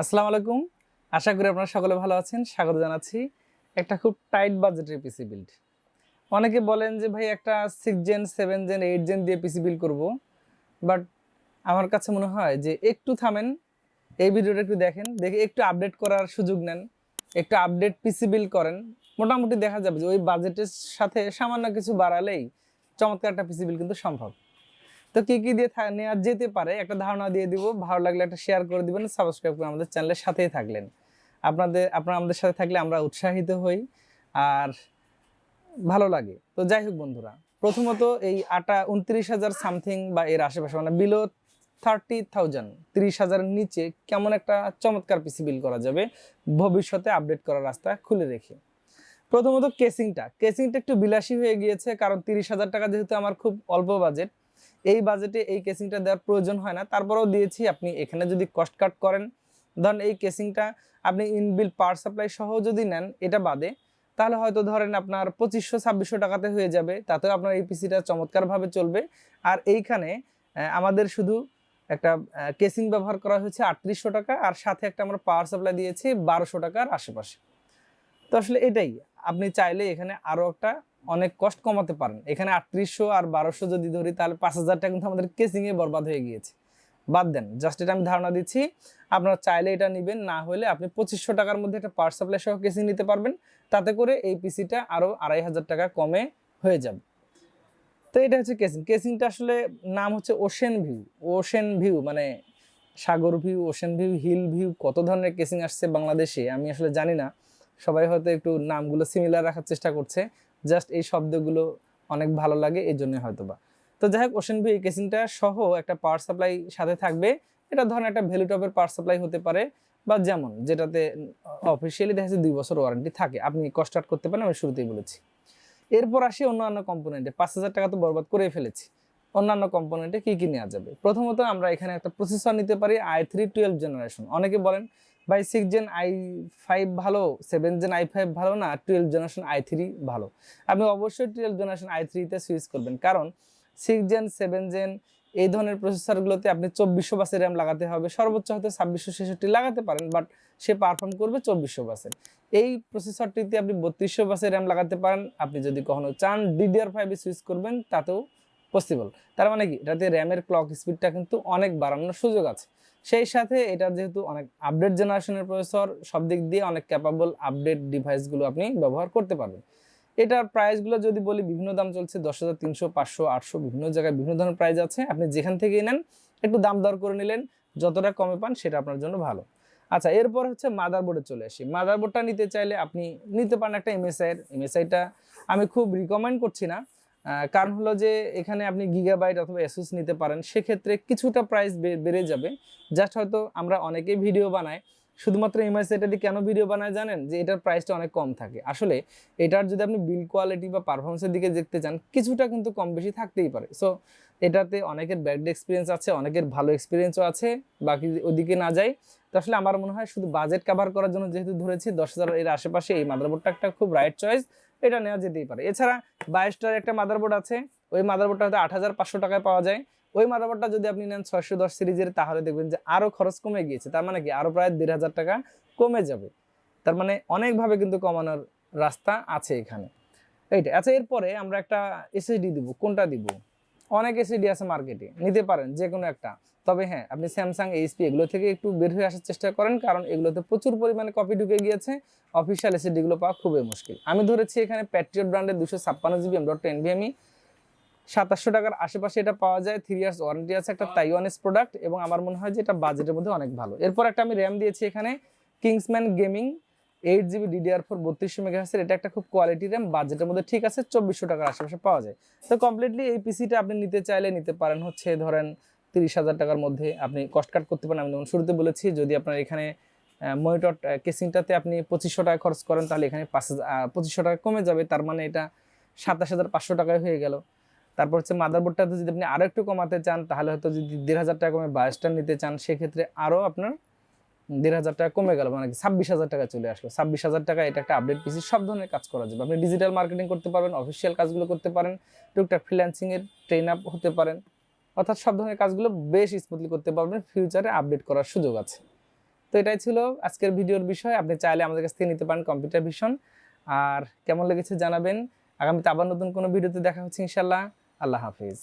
আসসালামু আলাইকুম। আশা করি আপনারা সকলে ভালো আছেন। স্বাগত জানাচ্ছি একটা খুব টাইট বাজেটের পিসি বিল্ড অনেকে বলেন যে, ভাই, একটা six gen seven gen eight gen দিয়ে পিসি বিল্ড করব। বাট আমার কাছে মনে হয় যে, একটু থামেন, এই ভিডিওটা একটু দেখেন, দেখে একটু আপডেট করার সুযোগ নেন, একটু আপডেট পিসি বিল্ড করেন। মোটামুটি দেখা যাবে যে, ওই বাজেটের সাথে সামান্য কিছু বাড়ালেই চমৎকার একটা পিসি বিল্ড কিন্তু সম্ভব। তো কি কি দিয়ে নেওয়া যেতে পারে একটা ধারণা দিয়ে দিব। ভালো লাগলে একটা শেয়ার করে দিবেন সাবস্ক্রাইব করে আমাদের চ্যানেলের সাথেই থাকলেন। আপনাদের, আপনারা আমাদের সাথে থাকলে আমরা উৎসাহিত হই আর ভালো লাগে। তো যাই হোক বন্ধুরা, প্রথমত এই আটা উনত্রিশ হাজার সামথিং বা এর আশেপাশে মানে বিলো থার্টি থাউজেন্ড তিরিশ হাজারের নিচে কেমন একটা চমৎকার পিসি বিল করা যাবে, ভবিষ্যতে আপডেট করার রাস্তা খুলে রেখে। প্রথমত কেসিংটা কেসিংটা একটু বিলাসী হয়ে গিয়েছে কারণ তিরিশ হাজার টাকা যেহেতু আমার খুব অল্প বাজেট এই বাজেটে এই কেসিংটা দেওয়ার প্রয়োজন হয় না। তারপরেও দিয়েছি, আপনি এখানে যদি কস্ট কাট করেন, ধরেন এই কেসিংটা আপনি ইনবিল পাওয়ার সাপ্লাই সহ যদি নেন, এটা বাদে, তাহলে হয়তো ধরেন আপনার পঁচিশশো, ছাব্বিশশো টাকাতে হয়ে যাবে, তাতেও আপনার এই পিসিটা চমৎকারভাবে চলবে। আর এইখানে আমাদের শুধু একটা কেসিং ব্যবহার করা হয়েছে আটত্রিশশো টাকা, আর সাথে একটা আমরা পাওয়ার সাপ্লাই দিয়েছি বারোশো টাকার আশেপাশে। তো আসলে এটাই, আপনি চাইলে এখানে আরও একটা অনেক কষ্ট কমাতে পারেন। এখানে আটত্রিশশো আর বারোশো যদি ধরি, তাহলে পাঁচ হাজার টাকা কিন্তু আমাদের কেসিংয়ে বরবাদ হয়ে গিয়েছে। বাদ দেন জাস্ট এটা আমি ধারণা দিচ্ছি, আপনারা চাইলে এটা নেবেন, না হলে আপনি পঁচিশশো টাকার মধ্যে একটা পাওয়ার সাপ্লাই সহ কেসিং নিতে পারবেন। তাতে করে এই পিসিটা আরও আড়াই হাজার টাকা কমে হয়ে যাবে। তো এটা হচ্ছে কেসিং কেসিংটা আসলে নাম হচ্ছে ওশেন ভিউ ওশেন ভিউ মানে সাগর view ocean view hill view কত ধরনের কেসিং আসছে বাংলাদেশে, আমি আসলে জানি না। সবাই হয়তো একটু নামগুলো সিমিলার রাখার চেষ্টা করছে। জাস্ট এই শব্দগুলো অনেক ভালো লাগে, এই জন্য হয়তো বা তো যাই হোক ওশেন ভিউ এই কেসিংটা সহ একটা পাওয়ার সাপ্লাই সাথে থাকবে। এটা ধরেন একটা ভ্যালু টপের পাওয়ার সাপ্লাই হতে পারে বা যেমন, যেটাতে অফিসিয়ালি দেখা যাচ্ছে দুই বছর ওয়ারেন্টি থাকে। আপনি কষ্ট আউট করতে পারেন, আমি শুরুতেই বলেছি। এরপর আসি অন্যান্য কম্পোনেন্টে পাঁচ হাজার টাকা তো বরবাদ করে ফেলেছি। অন্যান্য কম্পোনেন্টে কি কি নেওয়া যাবে? প্রথমত আমরা এখানে একটা প্রসেসর নিতে পারি আই থ্রি টুয়েলভ জেনারেশন অনেকে বলেন ভাই সিক্স জেন আই ফাইভ ভালো সেভেন জেন আই ফাইভ ভালো না টুয়েলভ জেনারেশন আই থ্রি ভালো। আপনি অবশ্যই টুয়েলভ জেনারেশন আই থ্রিতে সুইচ করবেন। কারণ সিক্স জেন সেভেন জেন এই ধরনের প্রসেসরগুলোতে আপনি চব্বিশশো বাসের র্যাম লাগাতে হবে। সর্বোচ্চ হয়তো ছাব্বিশশো ছেষট্টি লাগাতে পারেন বাট সে পারফর্ম করবে চব্বিশশো বাসের এই প্রসেসরটিতে আপনি বত্রিশশো বাসের র্যাম লাগাতে পারেন। আপনি যদি কখনো চান ডিডিআর ফাইভে সুইচ করবেন, তাতেও পসিবল তার মানে কি? এটাতে র্যামের ক্লক স্পিডটা কিন্তু অনেক বাড়ানোর সুযোগ আছে। সেই সাথে এটা যেহেতু অনেক আপডেট জেনারেশনের প্রসেসর সব দিক দিয়ে অনেক ক্যাপাবল আপডেট ডিভাইসগুলো আপনি ব্যবহার করতে পারবেন। এটার প্রাইসগুলো যদি বলি, বিভিন্ন দাম চলছে, দশ হাজার তিনশো, পাঁচশো, আটশো, বিভিন্ন জায়গায় বিভিন্ন ধরনের প্রাইস আছে। আপনি যেখান থেকেই নেন, একটু দাম দর করে নিলেন, যতটা কমে পান সেটা আপনার জন্য ভালো। আচ্ছা এরপর হচ্ছে মাদারবোর্ডে চলে আসি। মাদারবোর্ডটা নিতে চাইলে আপনি নিতে পারেন একটা এমএসআইয়ের এমএসআইটা আমি খুব রিকমেন্ড করছি না। কারণ হলো যে এখানে আপনি গিগাবাইট অথবা অ্যাসুস নিতে পারেন, সেক্ষেত্রে কিছুটা প্রাইস বেড়ে যাবে। জাস্ট হয়তো আমরা অনেকেই ভিডিও বানাই, শুধুমাত্র এমআইসিটা দিয়ে কেন ভিডিও বানায় জানেন? যে এটার প্রাইসটা অনেক কম থাকে। আসলে এটার যদি আপনি বিল কোয়ালিটি বা পারফরমেন্সের দিকে দেখতে চান, কিছুটা কিন্তু কম বেশি থাকতেই পারে। সো এটাতে অনেকের ব্যাড এক্সপিরিয়েন্স আছে, অনেকের ভালো এক্সপিরিয়েন্সও আছে, বাকি ওদিকে না যাই। তো আসলে আমার মনে হয় শুধু বাজেট কাভার করার জন্য যেহেতু ধরেছি, দশ হাজার এর আশেপাশে এই মাদারবোর্ডটা একটা খুব রাইট চয়েস এটা নেওয়া যেতেই পারে। এছাড়া বাইশটার একটা মাদারবোর্ড আছে, ওই মাদারবোর্ডটা হয়তো আট হাজার পাঁচশো টাকায় পাওয়া যায়। ওই মাদারবোর্ডটা যদি আপনি নেন ছয়শো দশ সিরিজের, তাহলে দেখবেন যে আরও খরচ কমে গিয়েছে। তার মানে কি? আরও প্রায় দেড় হাজার টাকা কমে যাবে। তার মানে অনেকভাবে কিন্তু কমানোর রাস্তা আছে এখানে। এইটা। আচ্ছা এরপরে আমরা একটা এসএসডি দিব। কোনটা দিব? অনেক এসএসডি আছে মার্কেটে নিতে পারেন যে কোনো একটা। তবে হ্যাঁ আপনি স্যামসাং এইচপি এগুলো থেকে একটু বের হয়ে আসার চেষ্টা করেন কারণ এগুলোতে প্রচুর পরিমাণে কপি ঢুকে গিয়েছে। অফিসিয়াল এসএসডিগুলো পাওয়া খুবই মুশকিল। আমি ধরেছি এখানে প্যাট্রিয়ট ব্র্যান্ডের দুশো ছাপ্পান্ন জিবি এম ডট এনভিএমই সাতাশশো টাকার আশেপাশে এটা পাওয়া যায় থ্রি ইয়ার্স ওয়ারেন্টি আছে একটা তাইওয়ানিস প্রোডাক্ট এবং আমার মনে হয় যে এটা বাজেটের মধ্যে অনেক ভালো। এরপর একটা আমি র্যাম দিয়েছি এখানে Kingsman gaming eight GB DDR four বত্রিশশো মেগাহার্সের এটা একটা খুব কোয়ালিটি র্যাম বাজেটের মধ্যে ঠিক আছে চব্বিশশো টাকার আশেপাশে পাওয়া যায়। তো কমপ্লিটলি এই পিসিটা আপনি নিতে চাইলে নিতে পারেন। হচ্ছে ধরেন তিরিশ হাজার টাকার মধ্যে আপনি কস্ট কাট করতে পারেন। আমি যেমন শুরুতে বলেছি, যদি আপনার এখানে মনিটর কেসিংটাতে আপনি পঁচিশশো টাকা খরচ করেন, তাহলে এখানে পাঁচ পঁচিশশো টাকা কমে যাবে। তার মানে এটা সাতাশ হাজার পাঁচশো টাকায় হয়ে গেল। তারপর হচ্ছে মাদারবোর্ডটাতে যদি আপনি আরও একটু কমাতে চান, তাহলে হয়তো যদি দেড় হাজার টাকা কমে বাইশটা নিতে চান, সেক্ষেত্রে আরও আপনার দেড় হাজার টাকা কমে গেল। মানে ছাব্বিশ হাজার টাকা চলে আসলো। ছাব্বিশ হাজার টাকা এটা একটা আপডেট পিসি সব ধরনের কাজ করা যাবে। আপনি ডিজিটাল মার্কেটিং করতে পারবেন অফিসিয়াল কাজগুলো করতে পারেন, টুকটাক ফ্রিল্যান্সিংয়ের ট্রেন আপ হতে পারেন। অর্থাৎ সব ধরনের কাজগুলো বেশ স্মুথলি করতে পারবেন ফিউচারে আপডেট করার সুযোগ আছে। তো এটাই ছিল আজকের ভিডিওর বিষয়। আপনি চাইলে আমাদের কাছ থেকে নিতে পারেন কম্পিউটার ভিশন আর কেমন লেগেছে জানাবেন। আগামীতে আবার নতুন কোনো ভিডিওতে দেখা হচ্ছে ইনশাল্লাহ আল্লাহ হাফিজ।